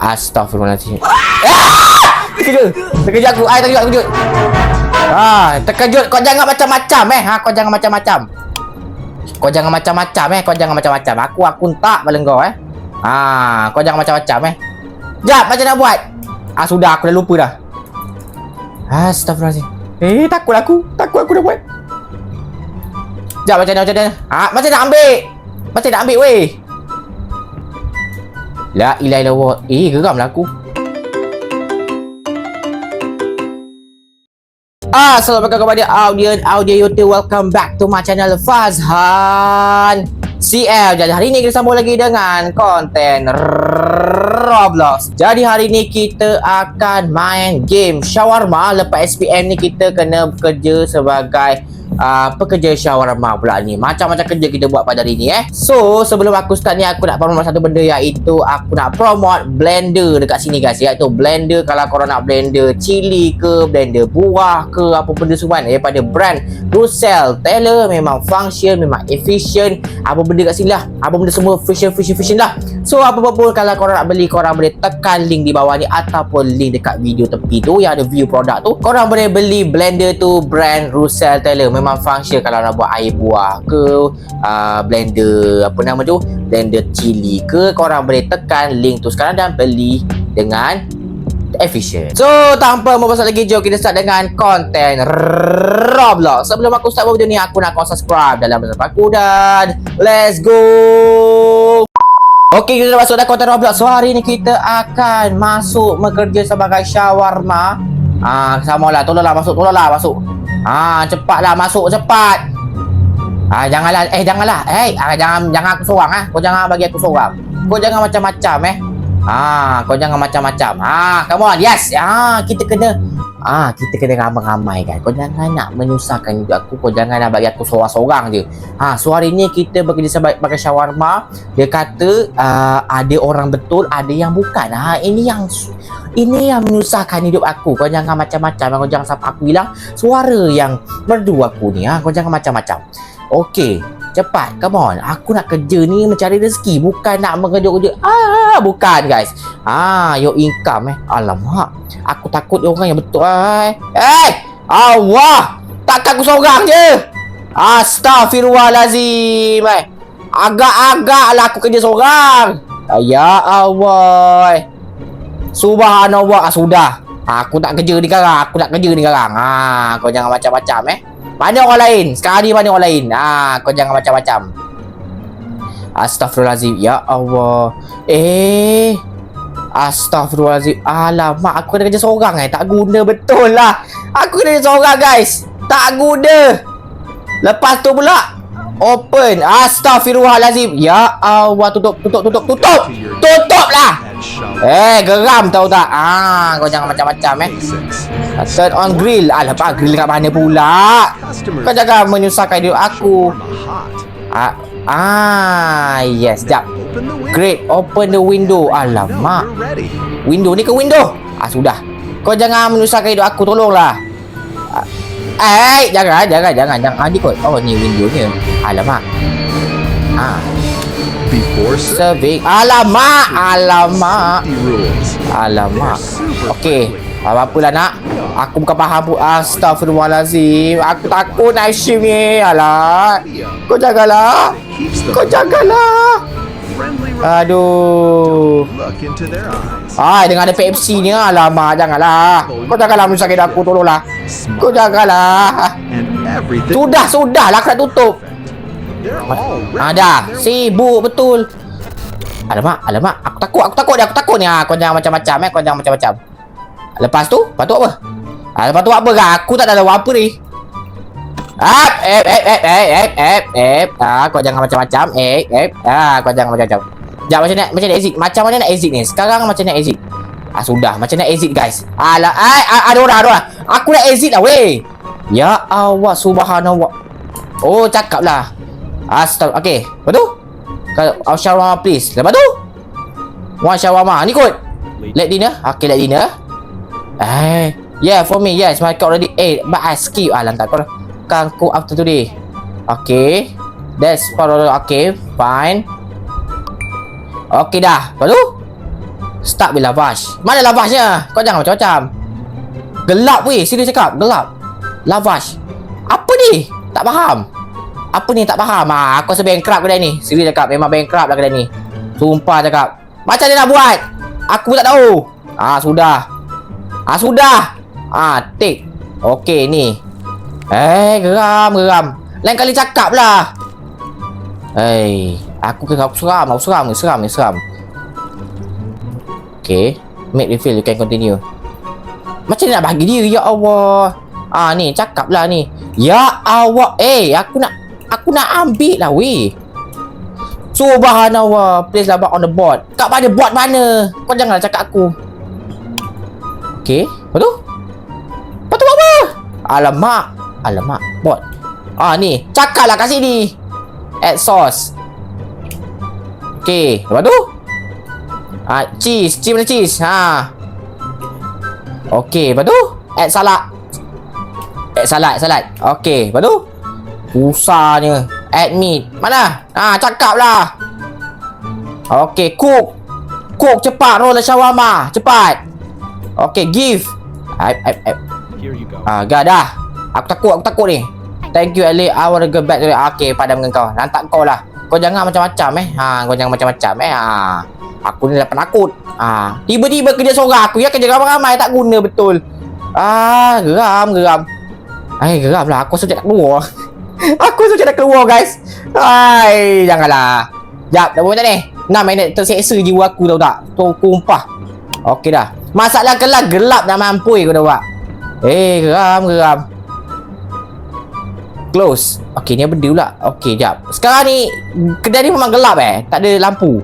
Astaghfirullahaladzim. Ah! Terkejut. Terkejut aku. Ai terkejut, terkejut. Ah, terkejut. Kau jangan macam-macam eh. Ha, kau jangan macam-macam. Kau jangan macam-macam eh. Kau jangan macam-macam. Aku aku tak pada kau eh. Ah, kau jangan macam-macam eh. Jap, macam nak buat? Ah, sudah aku dah lupa dah. Astaghfirullahaladzim. Eh, takut aku. Takut aku dah buat. Jap, macam mana, macam mana? Ah, macam nak ambil? Macam nak ambil weh? La ilaha illallah. Eh, geramlah aku. Ah, selamat datang kepada audience audio YouTube. Welcome back to my channel Fazhan CL. Jadi hari ni kita sambung lagi dengan konten Roblox. Jadi hari ni kita akan main game shawarma. Lepas SPM ni kita kena bekerja sebagai uh, pekerja shawarma pula ni. Macam-macam kerja kita buat pada hari ni eh. So, sebelum aku start ni aku nak promote satu benda iaitu aku nak promote blender dekat sini guys. Iaitu blender kalau korang nak blender chili ke, blender buah ke, apa benda semua kan. Daripada brand Russell Taylor memang function, memang efficient. Apa benda kat sini lah. Apa benda semua fashion, fashion, fashion lah. So, apa-apa pun kalau korang nak beli, korang boleh tekan link di bawah ni ataupun link dekat video tepi tu yang ada view produk tu. Korang boleh beli blender tu brand Russell Taylor. Memang function kalau nak buat air buah ke, uh, blender apa nama tu, blender chili ke, korang boleh tekan link tu sekarang dan beli dengan efficient. So, tanpa membahas lagi jom kita start dengan konten Roblox. Sebelum aku start video ni, aku nak kau subscribe dalam bersama aku dan let's go! Okey, kita masuk dah konten Roblox. So, hari ni kita akan masuk bekerja sebagai shawarma. Ah, sama lah. Tolonglah masuk, tolonglah masuk. Ah, cepatlah masuk, cepat. Ah, janganlah, eh janganlah. Eh, ah, jangan jangan aku seorang ah. Kau jangan bagi aku seorang. Kau jangan macam-macam eh. Ah, kau jangan macam-macam. Ah, come on. Yes. Ah, kita kena Ah, kita kena ramai-ramai kan. Kau jangan nak menyusahkan hidup aku. Kau jangan nak bagi aku seorang-seorang je. Ha, so hari ni kita bekerja sebagai shawarma. Dia kata uh, ada orang betul, ada yang bukan. Ha, ini yang ini yang menyusahkan hidup aku. Kau jangan macam-macam. Kau jangan sampai aku hilang suara yang merdu aku ni. Ha, kau jangan macam-macam. Okey, cepat. Come on. Aku nak kerja ni mencari rezeki. Bukan nak mengerja-kerja. Ah, bukan guys. Ah, your income eh. Alamak. Aku takut orang yang betul eh. Eh! Allah! Takkan aku seorang je. Astaghfirullahalazim. Eh. Agak-agak lah aku kerja seorang. Ya Allah. eh. Subhanallah. Ah, sudah. Aku tak kerja ni sekarang. Aku tak kerja ni sekarang. Ha, kau jangan macam-macam eh. Mana orang lain? Sekarang ni mana orang lain? Ha, kau jangan macam-macam. Astaghfirullahalazim. Ya Allah. Eh. Astaghfirullahalazim. Alamak, aku kena kerja seorang eh. Tak guna betul lah. Aku kena kerja seorang guys. Tak guna. Lepas tu pula. Open. Astaghfirullahalazim. Ya Allah. Tutup, tutup, tutup, tutup. Tutup lah. Eh, geram tahu tak? Ah, kau jangan macam-macam eh. Turn on grill. Alah, apa grill kat mana pula? Kau jangan menyusahkan hidup aku. Ah, ah yes, jap. Great, open the window. Alamak. Window ni ke window? Ah, sudah. Kau jangan menyusahkan hidup aku, tolonglah. Ah, eh, jangan, jangan, jangan, jangan. Ah, ni kot. Oh, ni window ni. Alamak. Ah, Before serving. Alamak, alamak. Alamak. Okey. Apa-apalah nak. Aku bukan faham pun. Astaghfirullahalazim. Aku takut night shift ni. Alah. Kau jagalah. Kau jagalah. Aduh. Hai, dengan ada Pepsi ni. Alamak, janganlah. Kau janganlah menyusahkan aku. Tolonglah. Kau janganlah. Sudah, sudah lah. Aku nak tutup. Ah, dah. Sibuk betul. Alamak, alamak. Aku takut, aku takut dia. Aku takut ni. Ah, kau jangan macam-macam eh. Kau jangan macam-macam. Lepas tu, lepas tu apa? Ah, lepas tu apa kah? Aku tak tahu apa ni. Ah, eh, eh, eh, eh, eh, eh, eh. Ah, kau jangan macam-macam. Eh, eh. Ah, kau jangan macam-macam. Sekejap, macam nak, macam nak exit? Macam mana nak exit ni? Sekarang macam nak exit? Ah, sudah. Macam nak exit, guys? Alah, ai, ah, ada orang, ada orang. Aku nak exit lah, weh. Ya Allah, subhanallah. Oh, cakap lah. Astagfirullah. Okey. Lepas tu? Kalau oh, shawarma please. Lepas tu? One shawarma. Ni kot. Let dinner. Okay, let dinner. Eh. Yeah, for me. Yes, my card already ate. But I skip. Ah, lantak kau. Cook after today. Okay. That's for Okay, fine. Okay dah. Lepas tu? Start with Lavash. Mana Lavashnya? Kau jangan macam-macam. Gelap weh, sini cakap, gelap. Lavash. Apa ni? Tak faham. Apa ni tak faham? Ah, aku rasa bankrupt kedai ni. Sini cakap, memang bankrupt lah kedai ni. Sumpah cakap. Macam dia nak buat? Aku tak tahu. Ah, sudah. Ah, sudah. Ah, tik. Okey ni. Eh, geram, geram. Lain kali cakap lah. Hei, aku kena aku seram, aku seram ni, seram ni, seram. Okay, make refill, you can continue. Macam mana nak bagi dia, ya Allah. Ah ni, cakap lah ni. Ya Allah, eh, aku nak, aku nak ambil lah weh. Subhanallah, place lah on the board. Kat mana board mana? Kau janganlah cakap aku. Okay, apa tu? Apa tu apa? Alamak, alamak, board. Ah ni, cakap lah kat sini. Sauce. Okay, lepas tu? Ah, cheese, cheese mana cheese? Ha. Okay, lepas tu? Add salad. Add salad, salad. Okay, lepas tu? Susahnya. Add meat. Mana? Ah, cakap lah. Okay, cook. Cook cepat roll shawarma. Cepat. Okay, give. Ai, ai, ai. Here you. Ah, gak dah. Aku takut, aku takut ni. Thank you Ali. I want to go back to Okay, padam dengan kau. Lantak kau lah. Kau jangan macam-macam eh. Ha, kau jangan macam-macam eh. Ha. Aku ni dah penakut. Ha, tiba-tiba kerja seorang aku ya kerja ramai-ramai tak guna betul. Ah, geram, geram. Ai, geram lah. Aku rasa macam nak keluar. aku rasa macam nak keluar, guys. Ai, janganlah. Jap, dah macam ni. 6 minit terseksa jiwa aku tahu tak? Tu kumpah. Okey dah. Masalah gelap gelap dah mampui kau dah buat. Eh, geram, geram. Close. Okey, ni benda pula? Okey, jap. Sekarang ni kedai ni memang gelap eh. Tak ada lampu.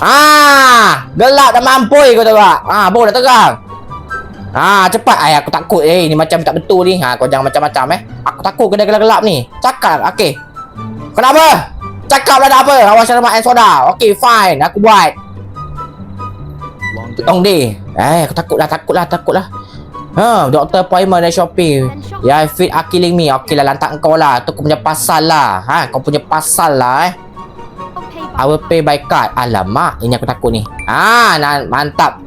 Ah, gelap dah mampui kau tahu tak? Ah, baru dah terang. Ah, cepat. Ay, aku takut. Eh, ni macam tak betul ni. Ha, kau jangan macam-macam eh. Aku takut kedai gelap-gelap ni. Cakap. Okey. Kenapa? Cakap lah apa? Awas syaramat and soda. Okey, fine. Aku buat. Long day. Eh, aku takut lah, takut lah, takut lah. Ha, doktor appointment dan shopping. Ya, fit are killing me. Okey lah, lantak kau lah. Tu kau punya pasal lah. Ha, kau punya pasal lah eh. I will pay by card. Alamak, ini aku takut ni. Ah, mantap.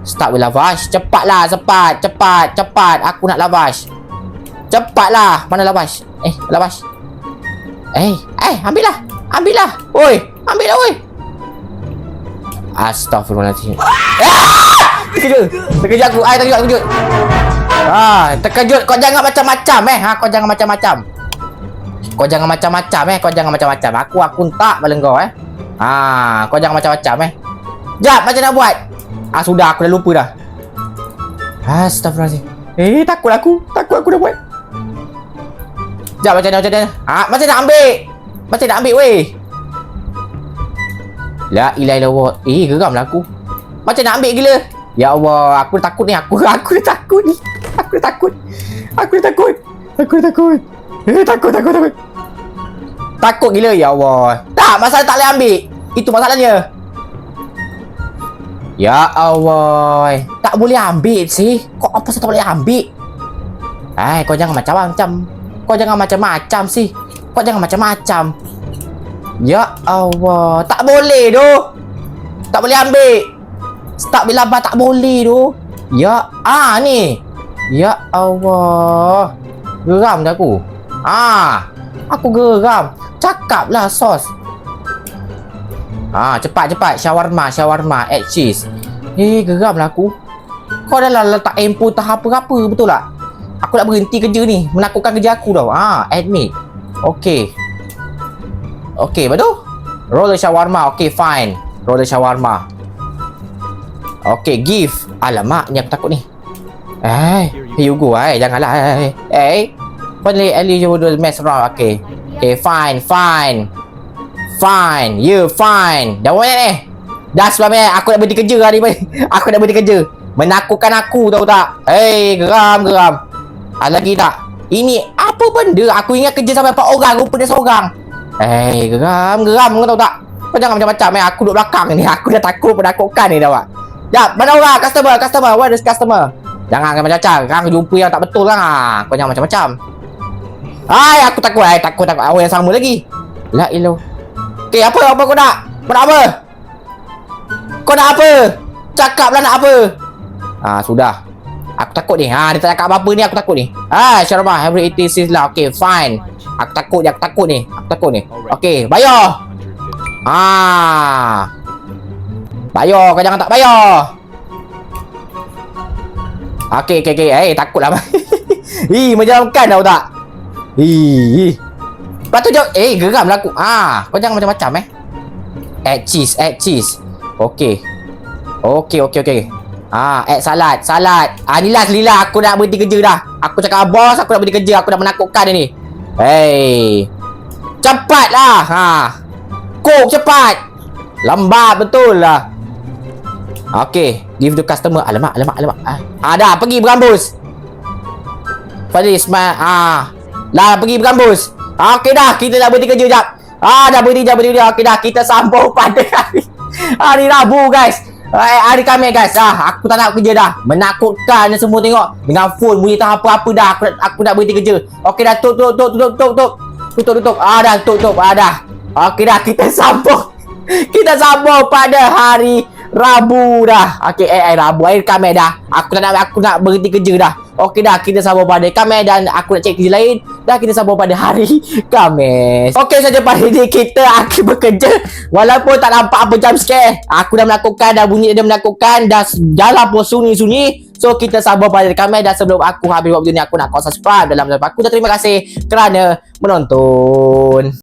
Start with lavash. Cepatlah, cepat, cepat, cepat. Aku nak lavash. Cepatlah. Mana lavash? Eh, lavash. Eh, eh, ambillah. Ambillah. Oi, ambillah, oi. Astaghfirullahaladzim. Ah! Terkejut. Terkejut aku. Ai, terkejut, terkejut. Ah, terkejut. Kau jangan macam-macam eh. Ha, kau jangan macam-macam. Kau jangan macam-macam eh. Kau jangan macam-macam. Aku aku tak pada kau eh. Ah, kau jangan macam-macam eh. Jap, macam nak buat? Ah, sudah aku dah lupa dah. Astaghfirullahaladzim. Eh, takut aku. Takut aku dah buat. Jap, macam mana, macam mana? Ah, macam nak ambil? Macam nak ambil weh? La ilaha illallah. Eh, geram lah aku. Macam nak ambil gila. Ya Allah, aku takut ni. Aku aku dah takut ni. Aku dah takut. Aku dah takut. Aku dah takut. Eh, takut, takut, takut. Takut gila, ya Allah. Tak, masalah tak boleh ambil. Itu masalahnya. Ya Allah. Tak boleh ambil sih. Kok apa sih tak boleh ambil? Eh, kau jangan macam-macam. Kau jangan macam-macam sih. Kau jangan macam-macam. Ya Allah. Tak boleh tu. Tak boleh ambil. Start bila abang tak boleh tu. Ya. Ah ni. Ya Allah. Geram dah aku. Ah. Aku geram. Cakaplah sos. Ah, cepat cepat shawarma, shawarma, add cheese. Eh, geram lah aku. Kau dah lah letak input tahap apa-apa betul tak? Aku nak berhenti kerja ni. Menakutkan kerja aku tau. Ah, admit. Okey. Okey, betul? Roller shawarma. Okey, fine. Roller shawarma. Okey, give. Alamak, ni aku takut ni. Eh, here you go eh. Janganlah eh. Eh. Boleh Ali you do mess around. Okey. Okey, fine, fine. Fine. You fine. Dah banyak ni. Dah sebab ni aku nak berhenti kerja hari ni. Aku nak berhenti kerja. Menakutkan aku tahu tak? Hei, geram, geram. Ada lagi tak? Ini apa benda? Aku ingat kerja sampai 4 orang, rupanya seorang. Hei, geram, geram kau tahu tak? Kau jangan macam-macam eh. Aku duduk belakang ni. Aku dah takut penakutkan ni dah. Jap, mana orang? Customer, customer. Where is customer? Jangan macam-macam. Kau jumpa yang tak betul kan? ah. Kau jangan macam-macam. Hai, aku takut. Hai, takut, takut. Awak yang sama lagi. La ilah. Okey, apa? Apa kau nak? Kau nak apa? Kau nak apa? Cakap lah nak apa? Ah sudah. Aku takut ni. Ha, dia tak cakap apa-apa ni aku takut ni. Ah, Syarama, every 86 lah. Okay, fine. Aku takut je, aku takut ni. Aku takut ni. Okay, bayar. 150. Ah. Bayar kau jangan tak bayar. Okey okey okey. Eh takutlah. Ih menyeramkan tau tak? Ih. Lepas tu jauh eh geram lah aku. Ah, kau jangan macam-macam eh. Add cheese, add cheese. Okey. Okey okey okey. Ah, add salad, salad. Ah ni last lila aku nak berhenti kerja dah. Aku cakap bos, aku nak berhenti kerja, aku dah menakutkan dia ni. Hey. Cepatlah. Ha. Kok cepat. Lambat betul lah. Okey, give the customer. Alamak, alamak, alamak. Ah, ah dah pergi berambus. Fadis, ma ah. Lah pergi berambus. Ah, Okey dah, kita dah berhenti kerja jap. Ah, dah berhenti jap, berhenti. Okey dah, kita sambung pada hari, hari Rabu guys. Eh, hari Khamis guys. Ah, aku tak nak kerja dah. Menakutkan semua tengok. Dengan phone bunyi tak apa-apa dah. Aku, aku nak berhenti kerja. Okey dah, tutup, tutup, tutup, tutup, tutup. Tutup, tutup. Ah, dah, tutup, ah, dah. Okey dah, kita sambung. Kita sambung pada hari Rabu dah. Okey, eh, eh Rabu akhir Khamis dah. Aku nak aku nak berhenti kerja dah. Okey dah, kita sambung pada Khamis dan aku nak cek kerja lain. Dah kita sambung pada hari Khamis. Okey saja pada ini kita akan bekerja walaupun tak nampak apa jam scare. Aku dah melakukan dah bunyi dia melakukan dah dalam pun sunyi-sunyi. So kita sambung pada Khamis dan sebelum aku habis buat video ni aku nak kau subscribe dalam channel aku. Dan terima kasih kerana menonton.